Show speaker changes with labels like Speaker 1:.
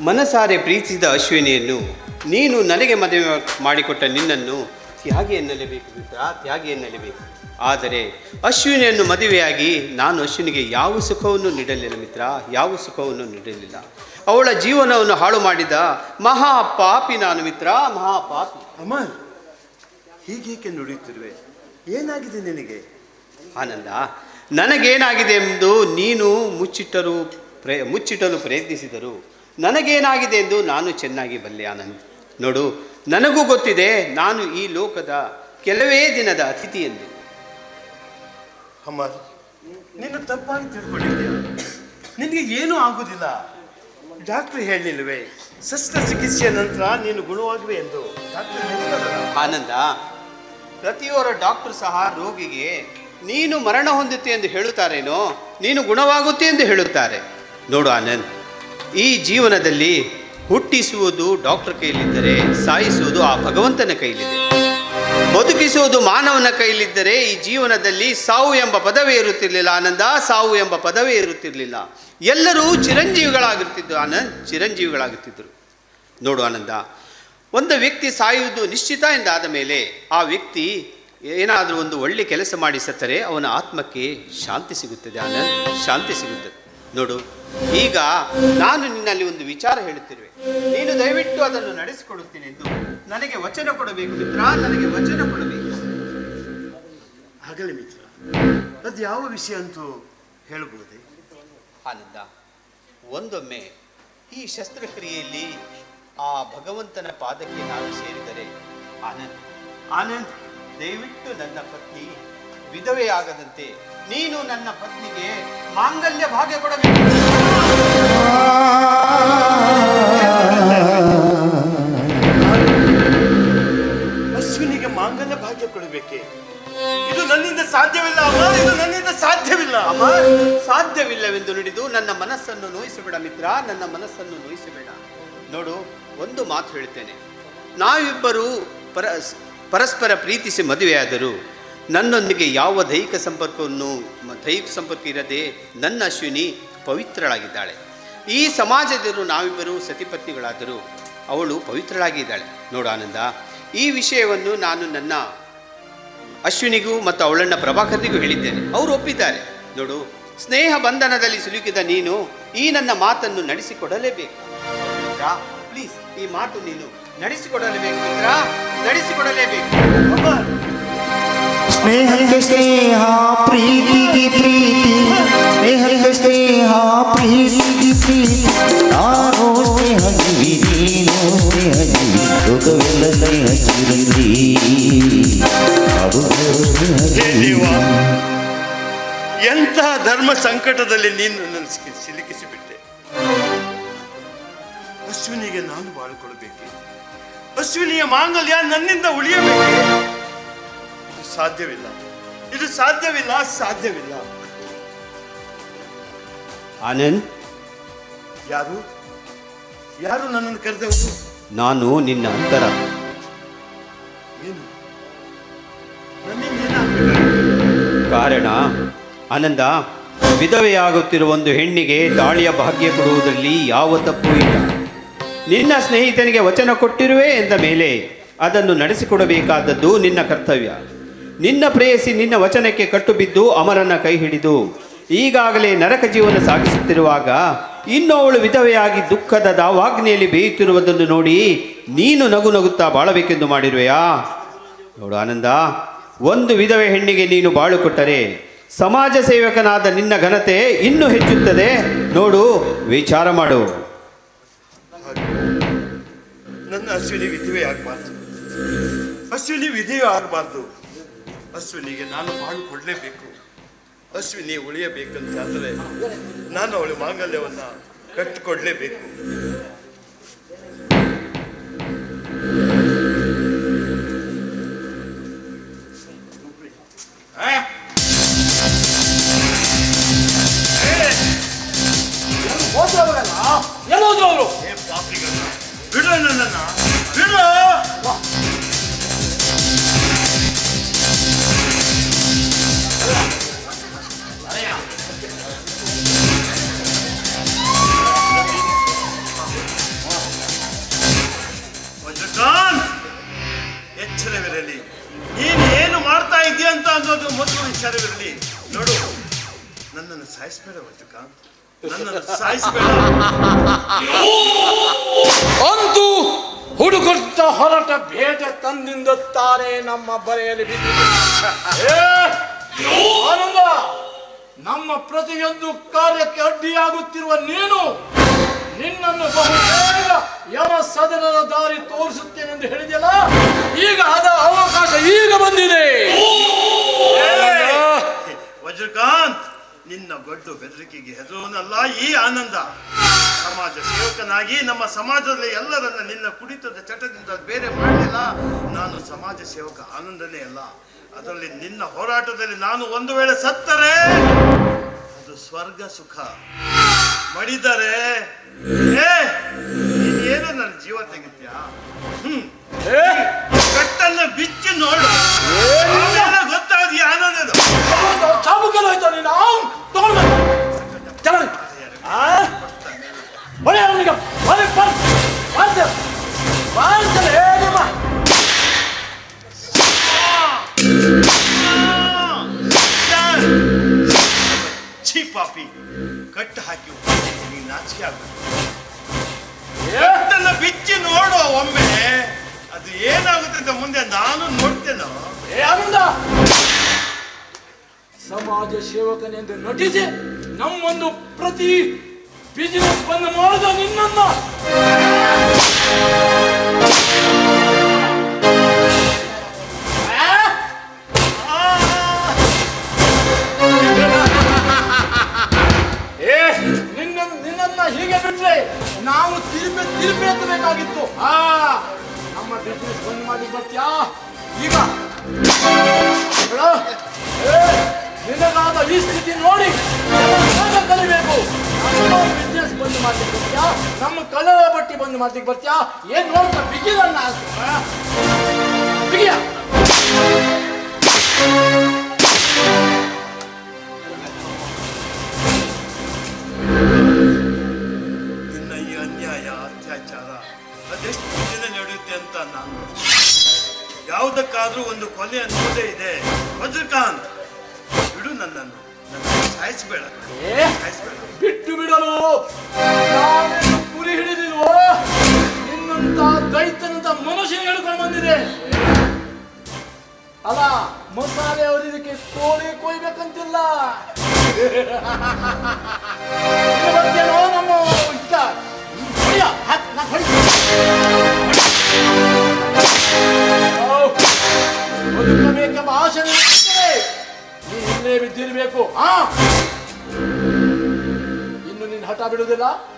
Speaker 1: ಮನಸಾರೆ ಪ್ರೀತಿಸಿದ ಅಶ್ವಿನಿಯನ್ನು ನೀನು ನನಗೆ ಮದುವೆ ಮಾಡಿಕೊಟ್ಟ ನಿನ್ನನ್ನು ತ್ಯಾಗಿ ಎನ್ನಲೇಬೇಕು ಮಿತ್ರ ತ್ಯಾಗಿ ಎನ್ನಲೇಬೇಕು. ಆದರೆ ಅಶ್ವಿನಿಯನ್ನು ಮದುವೆಯಾಗಿ ನಾನು ಅಶ್ವಿನಿಗೆ ಯಾವ ಸುಖವನ್ನು ನೀಡಲಿಲ್ಲ ಮಿತ್ರ ಯಾವ ಸುಖವನ್ನು ನೀಡಲಿಲ್ಲ. ಅವಳ ಜೀವನವನ್ನು ಹಾಳು ಮಾಡಿದ ಮಹಾ ಪಾಪಿ ನಾನು ಮಿತ್ರ ಮಹಾ ಪಾಪಿ
Speaker 2: ಅಮರ್ ಹೀಗೇಕೆ ನುಡಿಯುತ್ತಿರುವೆ. ಏನಾಗಿದೆ ನಿನಗೆ?
Speaker 1: ಆನಂದ ನನಗೇನಾಗಿದೆ ಎಂದು ನೀನು ಮುಚ್ಚಿಟ್ಟರು ಪ್ರಯ ಮುಚ್ಚಿಟ್ಟಲು ಪ್ರಯತ್ನಿಸಿದರು. ನನಗೇನಾಗಿದೆ ಎಂದು ನಾನು ಚೆನ್ನಾಗಿ ಬಲ್ಲೆ ಆನಂದ್. ನೋಡು ನನಗೂ ಗೊತ್ತಿದೆ ನಾನು ಈ ಲೋಕದ ಕೆಲವೇ ದಿನದ ಅತಿಥಿ ಎಂದು
Speaker 2: ಅಮರ್ ನಿನ್ನ ತಪ್ಪಾಗಿ ತಿಳ್ಕೊಂಡಿದ್ದೆ. ನಿನಗೆ ಏನೂ ಆಗುವುದಿಲ್ಲ ಡಾಕ್ಟರ್ ಹೇಳಿಲ್ವೇ ಶಸ್ತ್ರಚಿಕಿತ್ಸೆಯ ನಂತರ ನೀನು ಗುಣವಾಗುವೆ ಎಂದು. ಡಾಕ್ಟರ್
Speaker 1: ಆನಂದ ಪ್ರತಿಯೊರ ಡಾಕ್ಟರ್ ಸಹ ರೋಗಿಗೆ ನೀನು ಮರಣ ಹೊಂದುತ್ತೆ ಎಂದು ಹೇಳುತ್ತಾರೇನೋ ನೀನು ಗುಣವಾಗುತ್ತೆ ಎಂದು ಹೇಳುತ್ತಾರೆ. ನೋಡು ಆನಂದ್ ಈ ಜೀವನದಲ್ಲಿ ಹುಟ್ಟಿಸುವುದು ಡಾಕ್ಟರ್ ಕೈಯಲ್ಲಿದ್ದರೆ ಸಾಯಿಸುವುದು ಆ ಭಗವಂತನ ಕೈಲಿದೆ ಬದುಕಿಸುವುದು ಮಾನವನ ಕೈಯಲ್ಲಿದ್ದರೆ ಈ ಜೀವನದಲ್ಲಿ ಸಾವು ಎಂಬ ಪದವೇ ಇರುತ್ತಿರಲಿಲ್ಲ. ಆನಂದ, ಸಾವು ಎಂಬ ಪದವೇ ಇರುತ್ತಿರಲಿಲ್ಲ. ಎಲ್ಲರೂ ಚಿರಂಜೀವಿಗಳಾಗಿರ್ತಿದ್ದರು ಆನಂದ್ ಚಿರಂಜೀವಿಗಳಾಗುತ್ತಿದ್ದರು ನೋಡು ಆನಂದ, ಒಂದು ವ್ಯಕ್ತಿ ಸಾಯುವುದು ನಿಶ್ಚಿತ ಎಂದಾದ ಮೇಲೆ ಆ ವ್ಯಕ್ತಿ ಏನಾದರೂ ಒಂದು ಒಳ್ಳೆ ಕೆಲಸ ಮಾಡಿ ಸತ್ತರೆ ಅವನ ಆತ್ಮಕ್ಕೆ ಶಾಂತಿ ಸಿಗುತ್ತದೆ. ಆನಂದ್, ಶಾಂತಿ ಸಿಗುತ್ತದೆ. ನೋಡು ಈಗ ನಾನು ನಿನ್ನಲ್ಲಿ ಒಂದು ವಿಚಾರ ಹೇಳುತ್ತಿರುವೆ. ನೀನು ದಯವಿಟ್ಟು ಅದನ್ನು ನಡೆಸಿಕೊಡುತ್ತೇನೆ ಎಂದು ನನಗೆ ವಚನ ಕೊಡಬೇಕು ಮಿತ್ರ ನನಗೆ ವಚನ ಕೊಡಬೇಕು.
Speaker 2: ಆಗಲಿ ಮಿತ್ರ ಅದು ಯಾವ ವಿಷಯ ಅಂತೂ ಹೇಳಬಹುದೇ?
Speaker 1: ಆನಂದ ಒಂದೊಮ್ಮೆ ಈ ಶಸ್ತ್ರಕ್ರಿಯೆಯಲ್ಲಿ ಆ ಭಗವಂತನ ಪಾದಕ್ಕೆ ನಾನು ಸೇರಿದರೆ ಆನಂದ್ ಆನಂದ್ ದಯವಿಟ್ಟು ನನ್ನ ಪತ್ನಿ ವಿಧವೆಯಾಗದಂತೆ ನೀನು ನನ್ನ ಪತ್ನಿಗೆ ಮಾಂಗಲ್ಯ ಭಾಗ್ಯ ಕೊಡಬೇಕು.
Speaker 2: ಅಶ್ವಿನಿಗೆ ಮಾಂಗಲ್ಯ ಭಾಗ್ಯ ಕೊಡಬೇಕೆ? ಇದು ನನ್ನಿಂದ ಸಾಧ್ಯವಿಲ್ಲ ಅಮ್ಮ. ಇದು ನನ್ನಿಂದ ಸಾಧ್ಯವಿಲ್ಲ.
Speaker 1: ಅಮ್ಮ ಸಾಧ್ಯವಿಲ್ಲವೆಂದು ನುಡಿದು ನನ್ನ ಮನಸ್ಸನ್ನು ನೋಯಿಸಬೇಡ ಮಿತ್ರ ನನ್ನ ಮನಸ್ಸನ್ನು ನೋಯಿಸಬೇಡ. ನೋಡು ಒಂದು ಮಾತು ಹೇಳ್ತೇನೆ. ನಾವಿಬ್ಬರು ಪರ ಪರಸ್ಪರ ಪ್ರೀತಿಸಿ ಮದುವೆಯಾದರೂ. ನನ್ನೊಂದಿಗೆ ಯಾವ ದೈಹಿಕ ಸಂಪರ್ಕವನ್ನು, ದೈಹಿಕ ಸಂಪರ್ಕ ಇರದೆ ನನ್ನ ಅಶ್ವಿನಿ ಪವಿತ್ರಳಾಗಿದ್ದಾಳೆ. ಈ ಸಮಾಜದವರು ನಾವಿಬ್ಬರು ಸತಿಪತ್ನಿಗಳಾದರೂ ಅವಳು ಪವಿತ್ರಳಾಗಿದ್ದಾಳೆ. ನೋಡು ಆನಂದ, ಈ ವಿಷಯವನ್ನು ನಾನು ನನ್ನ ಅಶ್ವಿನಿಗೂ ಮತ್ತು ಅವಳನ್ನು ಪ್ರಭಾಕರ್ನಿಗೂ ಹೇಳಿದ್ದೇನೆ. ಅವರು ಒಪ್ಪಿದ್ದಾರೆ. ನೋಡು, ಸ್ನೇಹ ಬಂಧನದಲ್ಲಿ ಸಿಲುಕಿದ ನೀನು ಈ ನನ್ನ ಮಾತನ್ನು ನಡೆಸಿಕೊಡಲೇಬೇಕು. ಪ್ಲೀಸ್ ಈ ಮಾತು ನೀನು ನಡೆಸಿಕೊಡಲೇಬೇಕು ನಡೆಸಿಕೊಡಲೇಬೇಕು.
Speaker 3: ಪ್ರೀತಿ ಪ್ರೀತಿ. ನಾನು ಸ್ನೇಹ ಜೀವಿ ನೀನು ಸ್ನೇಹ ಜೀವಿ ಲೋಕವೆಲ್ಲ ಸ್ನೇಹ ಜೀವಿ ಹಾಡುವುದು ಸ್ನೇಹ
Speaker 2: ಹೇ
Speaker 3: ಜೀವಿ.
Speaker 2: ದೇವ ಎಂಥ ಧರ್ಮ ಸಂಕಟದಲ್ಲಿ ನೀನು ನನ್ನ ಸಿಲುಕಿಸಿಬಿಟ್ಟೆ? ಅಶ್ವಿನಿಗೆ ನಾನು ಬಾಳ್ಕೊಳ್ಬೇಕು? ಅಶ್ವಿನಿಯ ಮಾಂಗಲ್ಯ ನನ್ನಿಂದ ಉಳಿಯಬೇಕು? ಸಾಧ್ಯವಿಲ್ಲ. ಇದು ಸಾಧ್ಯವಿಲ್ಲ ಸಾಧ್ಯವಿಲ್ಲ.
Speaker 1: ಆನಂದ್?
Speaker 2: ಯಾರು? ಯಾರು ನನ್ನನ್ನು ಕರೆದವರು?
Speaker 1: ನಾನು ನಿನ್ನ ಅಂತರ.
Speaker 2: ಏನು?
Speaker 1: ಕಾರಣ ಆನಂದ ವಿಧವೆಯಾಗುತ್ತಿರುವ ಒಂದು ಹೆಣ್ಣಿಗೆ ತಾಳಿಯ ಭಾಗ್ಯ ಕೊಡುವುದರಲ್ಲಿ ಯಾವ ತಪ್ಪು ಇಲ್ಲ. ನಿನ್ನ ಸ್ನೇಹಿತನಿಗೆ ವಚನ ಕೊಟ್ಟಿರುವೆ ಎಂದ ಮೇಲೆ ಅದನ್ನು ನಡೆಸಿಕೊಡಬೇಕಾದದ್ದು ನಿನ್ನ ಕರ್ತವ್ಯ. ನಿನ್ನ ಪ್ರೇಯಸಿ ನಿನ್ನ ವಚನಕ್ಕೆ ಕಟ್ಟು ಬಿದ್ದು ಅಮರನ ಕೈ ಹಿಡಿದು. ಈಗಾಗಲೇ ನರಕ ಜೀವನ ಸಾಗಿಸುತ್ತಿರುವಾಗ ಇನ್ನು ವಿಧವೆಯಾಗಿ ದುಃಖದ ದಾವಾಗ್ನೆಯಲ್ಲಿ ಬೇಯುತ್ತಿರುವುದನ್ನು ನೋಡಿ ನೀನು ನಗು ನಗುತ್ತಾ ಬಾಳಬೇಕೆಂದು ಮಾಡಿರುವೆಯಾ? ನೋಡು ಆನಂದ, ಒಂದು ವಿಧವೆ ಹೆಣ್ಣಿಗೆ ನೀನು ಬಾಳು ಕೊಟ್ಟರೆ ಸಮಾಜ ಸೇವಕನಾದ ನಿನ್ನ ಘನತೆ ಇನ್ನೂ ಹೆಚ್ಚುತ್ತದೆ. ನೋಡು, ವಿಚಾರ ಮಾಡು.
Speaker 2: ನನ್ನ ಅಶ್ವಿನಿ ವಿಧವೆ ಆಗಬಾರ್ದು. ಅಶ್ವಿನಿ ವಿಧವೆ ಆಗಬಾರ್ದು. ಅಶ್ವಿನಿಗೆ ನಾನು ಬಾಳು ಕೊಡಲೇಬೇಕು. ಅಶ್ವಿನಿ ಉಳಿಯಬೇಕಂತಾದರೆ ನಾನು ಅವಳ ಮಾಂಗಲ್ಯವನ್ನ ಕಟ್ಟಿಕೊಡ್ಲೇಬೇಕು.
Speaker 4: ಬಿಡ್ರ ಅವರು?
Speaker 2: ವಿಚಾರವಿರಲಿ. ನೀನು ಏನು ಮಾಡ್ತಾ ಇದೆಯಾ ಅಂತ ಅನ್ನೋದು ಮೊದಲು ವಿಚಾರವಿರಲಿ. ನೋಡು, ನನ್ನನ್ನು ಸಾಯಿಸ್ಬೇಡ ವರ್ತಕ ನನ್ನನ್ನು ಸಾಯಿಸ್ಬೇಡ.
Speaker 4: ಅಂತೂ ಹುಡುಗುತ್ತ ಹೊರಟ ಭೇಟ ತಂದಿಂದುತ್ತಾರೆ ನಮ್ಮ ಬರೆಯಲ್ಲಿ ಆನಂದ, ನಮ್ಮ ಪ್ರತಿಯೊಂದು ಕಾರ್ಯಕ್ಕೆ ಅಡ್ಡಿಯಾಗುತ್ತಿರುವ ನೀನು ನಿನ್ನನ್ನು ಬಹು ಬೇಗ ಯಮ ಸದನದ ದಾರಿ ತೋರಿಸುತ್ತೇನೆಂದು ಹೇಳಿದೆಯಲ್ಲ, ಈಗ ಅದ ಅವಕಾಶ ಈಗ ಬಂದಿದೆ.
Speaker 2: ವಜ್ರಕಾಂತ್, ನಿನ್ನ ಗೊಡ್ಡು ಬೆದರಿಕೆಗೆ ಹೆದರೋನಲ್ಲ ಈ ಆನಂದ. ಸಮಾಜ ಸೇವಕನಾಗಿ ನಮ್ಮ ಸಮಾಜದಲ್ಲಿ ಎಲ್ಲರನ್ನ ನಿನ್ನ ಕುಡಿತದ ಚಟದಿಂದ ಬೇರೆ ಮಾಡಲಿಲ್ಲ. ನಾನು ಸಮಾಜ ಸೇವಕ ಆನಂದನೇ ಅಲ್ಲ. ಅದರಲ್ಲಿ ನಿನ್ನ ಹೋರಾಟದಲ್ಲಿ ನಾನು ಒಂದು ವೇಳೆ ಸತ್ತರೆ, ಅದು ಸ್ವರ್ಗ ಸುಖ. ಮಡಿದರೆ ಏ ಏನು ನನ್ನ ಜೀವ ತೆಗಿತ್ಯಾ? ಹ್ಮ್. ಕಟ್ಟನ್ನ ಬಿಚ್ಚಿ ನೋಡು. ಗೊತ್ತಾಗಿ ಆನಂದದ
Speaker 4: ಹೌದು, ಚಾಬುಕಲ್ಲಿ ಹೋಯ್ತು ನೀನು? ಅವ್ನ್ ತಗೊಂಡು ಬಾ. ತಗೊಳ್ಳಿ. ಆ? ಹೊಡೆ ಅವ್ನಿಗೆ ಹೊಡೆ ಬಂದ್ ಬಂದ್ ಬಂದ್ ಹೇಗೆ ಬಾ.
Speaker 2: ಛೀ ಪಾಪಿ. ಕಟ್ಟು ಹಾಕಿ. ನಾಚಿಕೆ ಬಿಚ್ಚಿ ನೋಡು ಒಮ್ಮೆ. ಅದು ಏನಾಗುತ್ತೆ ಅಂತ ಮುಂದೆ ನಾನು ನೋಡ್ತೇನೆ.
Speaker 4: ಆನಂದ ಸಮಾಜ ಸೇವಕನೆಂದು ನಟಿಸಿ ನಮ್ಮೊಂದು ಪ್ರತಿ ಬಿಸಿನೆಸ್ ಬಂದು ಮಾಡಿದ ನಿನ್ನನ್ನ. ಎತ್ತಬೇಕಾಗಿತ್ತು ಆ, ನಮ್ಮ ಬಿಸ್ನೆಸ್ ಬಂದ್ ಮಾಡಿ ಬರ್ತೀಯಾ? ಈಗ. ನಿನ್ನದಾದ ಈ ಸ್ಥಿತಿ ನೋಡಿ. ಕಲಿಬೇಕು ಬಿಸ್ನೆಸ್ ಬಂದ್ ಮಾಡ್ಲಿಕ್ಕೆ ಬರ್ತೀಯಾ? ನಮ್ಮ ಕಲರ ಬಟ್ಟಿ ಬಂದ್ ಮಾಡ್ಲಿಕ್ಕೆ ಬರ್ತೀಯಾ? ಏನ್ ನೋಡ್ತಾ ಬಿಗಿದನ್ನ ಬಿಗಿಯ.
Speaker 2: ಯಾವುದಕ್ಕಾದ್ರೂ ಒಂದು ಕೊಲೆ ಅನ್ನೋದೇ ಇದೆ. ವಜ್ರಕಾಂತ್ ಬಿಡು ನನ್ನನ್ನು. ಸಾಯಿಸ್ಬೇಡ. ಸಾಯಿಸ್ಬೇಡ.
Speaker 4: ಬಿಟ್ಟು ಬಿಡಲು ಪುರಿ ಗುರಿ ಹಿಡಿದಿಲ್ವೋ ನಿನ್ನಂತ ದೈತನಂತ ಮನುಷ್ಯ ಹೇಳ್ಕೊಂಡು ಬಂದಿದೆ. ಅಲ್ಲ ಮಸಾಲೆ ಅವರಿದಕ್ಕೆ ಕೋಳಿ ಕೊಯ್ಬೇಕಂತಿಲ್ಲ. ಬಿಡುವುದಿಲ್ಲ ಇದು